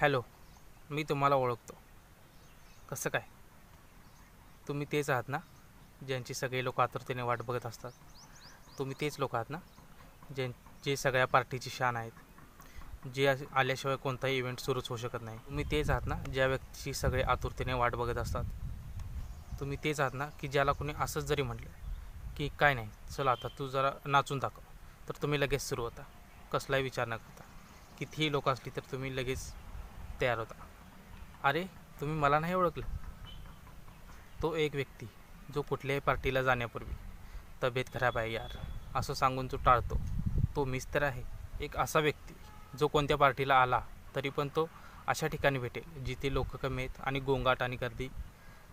Hello मी तुम्हाला ओळखतो. कसं काय? तुम्ही तेच आहात ना ज्यांची सगळे लोक आतुरतेने वाट बघत असतात. तुम्ही तेच लोक आहात ना ज्यां जे सगळ्या पार्टीची शान आहेत. जे आल्याशिवाय कोणताही इव्हेंट सुरूच होऊ शकत नाही. तुम्ही तेच आहात ना ज्या व्यक्तीची सगळे आतुरतेने वाट बघत असतात. तुम्ही तेच आहात ना की ज्याला कोणी असंच जरी म्हटलं की काय नाही चला आता तू जरा नाचून दाखव. तर तुम्ही लगेच सुरू होता. कसलाही विचार न करता. कितीही लोक असली तर तुम्ही लगेच तयार होता. अरे तुम्ही मला नाही ओळखलं? तो एक व्यक्ती जो कुठल्याही पार्टीला जाण्यापूर्वी तब्येत खराब आहे यार असं सांगून तो टाळतो. तो मीच तर आहे एक असा व्यक्ती जो कोणत्या पार्टीला आला तरी पण तो अशा ठिकाणी भेटेल जिथे लोक कमी आहेत आणि गोंगाट आणि गर्दी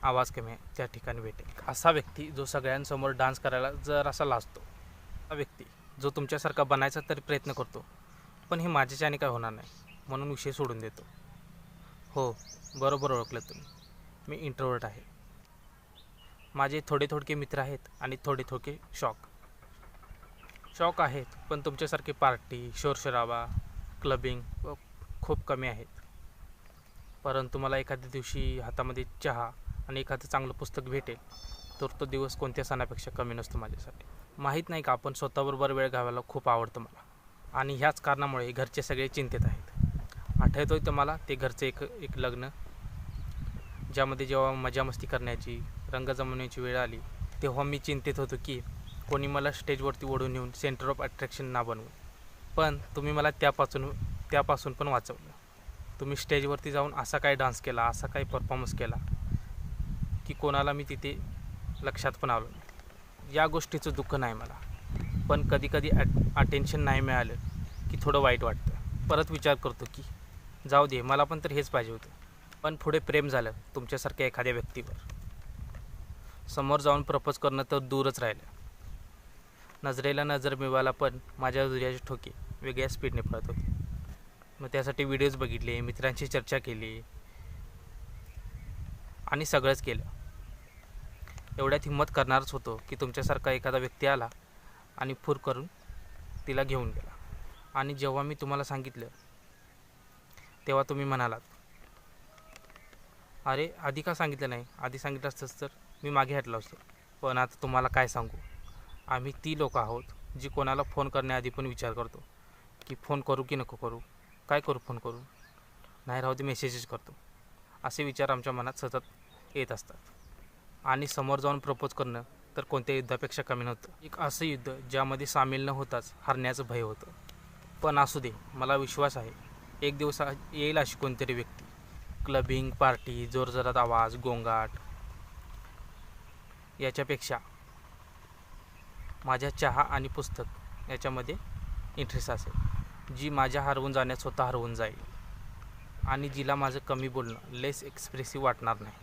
आवाज कमी आहे त्या ठिकाणी भेटेल. असा व्यक्ती जो सगळ्यांसमोर डान्स करायला जर असा लाजतो. असा व्यक्ती जो तुमच्यासारखा बनायचा तरी प्रयत्न करतो पण हे माझ्याच्याने काय होणार नाही म्हणून विषय सोडून देतो. हो बरोबर ओळखलं तुम्ही. मी इंट्रोवर्ट आहे. माझे थोडे थोडके मित्र आहेत आणि थोडे थोडके शॉक. शॉक आहेत पण तुमच्यासारखे पार्टी शोरशराबा क्लबिंग खूप कमी आहेत. परंतु मला एखाद्या दिवशी हातामध्ये चहा आणि एखादं चांगलं पुस्तक भेटेल तर तो दिवस कोणत्या सणापेक्षा कमी नसतो माझ्यासाठी. माहीत नाही का आपण स्वतःबरोबर वेळ घालवायला खूप आवडतं मला. आणि ह्याच कारणामुळे घरचे सगळे चिंतेत आहेत. आठवतो आहे मला ते घरचं एक एक लग्न. ज्यामध्ये जेव्हा मजा मस्ती करण्याची रंग जमवण्याची वेळ आली तेव्हा मी चिंतित होतो की कोणी मला स्टेजवरती ओढून येऊन सेंटर ऑफ अट्रॅक्शन ना बनवू. पण तुम्ही मला त्यापासून त्यापासून पण वाचवलं. तुम्ही स्टेजवरती जाऊन असा काय डान्स केला असा काय परफॉर्मन्स केला की कोणाला मी तिथे लक्षात पण आलो नाही. या गोष्टीचं दुःख नाही मला. पण कधी कधी अटेन्शन नाही मिळालं की थोडं वाईट वाटतं. परत विचार करतो की जाऊ दे मला पण तर हेच पाहिजे होतं. पण पुढे प्रेम झालं तुमच्यासारख्या एखाद्या व्यक्तीवर. समोर जाऊन प्रपोज करणं तर दूरच राहिलं. नजरेला नजर मिळवायला पण माझ्या हृदयाचे ठोके वेगळ्या स्पीडने पळत होते. मग त्यासाठी व्हिडिओज बघितले मित्रांशी चर्चा केली आणि सगळंच केलं. एवढ्यात हिंमत करणारच होतो की तुमच्यासारखा एखादा व्यक्ती आला आणि फूर करून तिला घेऊन गेला. आणि जेव्हा मी तुम्हाला सांगितलं तेव्हा तुम्ही म्हणालात. अरे आधी का सांगितलं नाही? आधी सांगितलं असतंच तर. मी मागे हटलो असतो. पण आता तुम्हाला काय सांगू? आम्ही ती लोक आहोत जी कोणाला फोन करण्याआधी पण विचार करतो. की फोन करू की नको करू? काय करू फोन करू नाही राहू दे मेसेजेस करतो. असे विचार आमच्या मनात सतत येत असतात. आणि समोर जाऊन प्रपोज करणं तर कोणत्या युद्धापेक्षा कमी नव्हतं. एक असं युद्ध ज्यामध्ये सामील न होताच हरण्याचं भय होतं. पण असू दे मला विश्वास आहे. एक दिवस येईल अशी कोणतरी व्यक्ती. क्लबिंग पार्टी जोरजोरात आवाज गोंगाट. याच्यापेक्षा माझ्या चहा आणि पुस्तक याच्यामध्ये इंटरेस्ट असेल. जी माझ्या हरवून जाण्यात स्वतः हरवून जाईल. आणि जिला माझं कमी बोलणं लेस एक्सप्रेसिव्ह वाटणार नाही.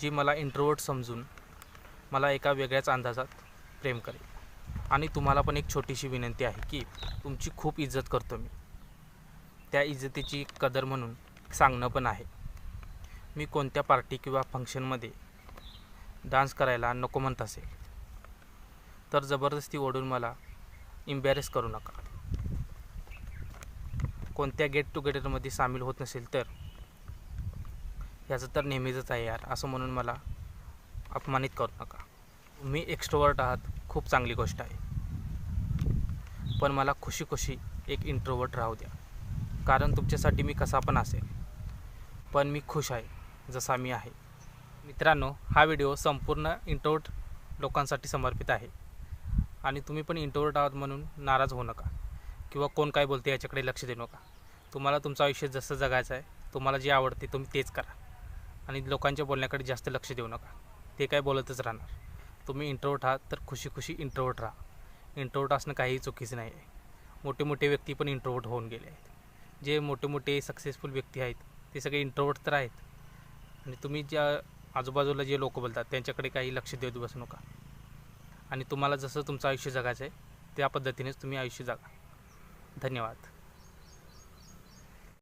जी मला इंट्रोवर्ट समजून मला एका वेगळ्याच अंदाजात प्रेम करेल. आणि तुम्हाला पण एक छोटीशी विनंती आहे की तुमची खूप इज्जत करतो मी. त्या इज्जतीची कदर म्हणून सांगणं पण आहे. मी कोणत्या पार्टी किंवा फंक्शनमध्ये डान्स करायला नको म्हणत असेल तर जबरदस्ती ओढून मला इम्बॅरेस करू नका. कोणत्या गेट टुगेदरमध्ये सामील होत नसेल तर याचं तर नेहमीच आहे यार असं म्हणून मला अपमानित करू नका. मी एक्स्ट्रोवर्ट आहात खूप चांगली गोष्ट आहे. पण मला खुशी खुशी एक इंट्रोवर्ट राहू द्या. कारण तुमच्यासाठी मी कसा पण असेल. पण मी खुश आहे जसा मी आहे. मित्रांनो हा व्हिडिओ संपूर्ण इंट्रोवर्ट लोकांसाठी समर्पित आहे. आणि तुम्ही पण इंट्रोवर्ट आहात म्हणून नाराज होऊ नका. किंवा कोण काय बोलते याच्याकडे लक्ष देऊ नका. तुम्हाला तुमचं आयुष्य जसं जगायचं आहे तुम्हाला जे आवडते तुम्ही तेच करा. आणि लोकांच्या बोलण्याकडे जास्त लक्ष देऊ नका. ते काय बोलतच राहणार. तुम्ही इंट्रोवर्ट आहात तर खुशी खुशी इंट्रोवर्ट राहा. इंट्रोवर्ट असणं काहीही चुकीचं नाही आहे मोठे मोठे व्यक्ती पण इंट्रोवर्ट होऊन गेले आहेत. जे मोठे मोठे सक्सेसफुल व्यक्ती आहेत ते सगळे इंट्रोवर्ट तर आहेत. आणि तुम्ही ज्या आजूबाजूला जे लोक बोलतात त्यांच्याकडे काही लक्ष देत बसू नका. आणि तुम्हाला जसं तुमचं आयुष्य जगायचं आहे त्या पद्धतीनेच तुम्ही आयुष्य जगा. धन्यवाद.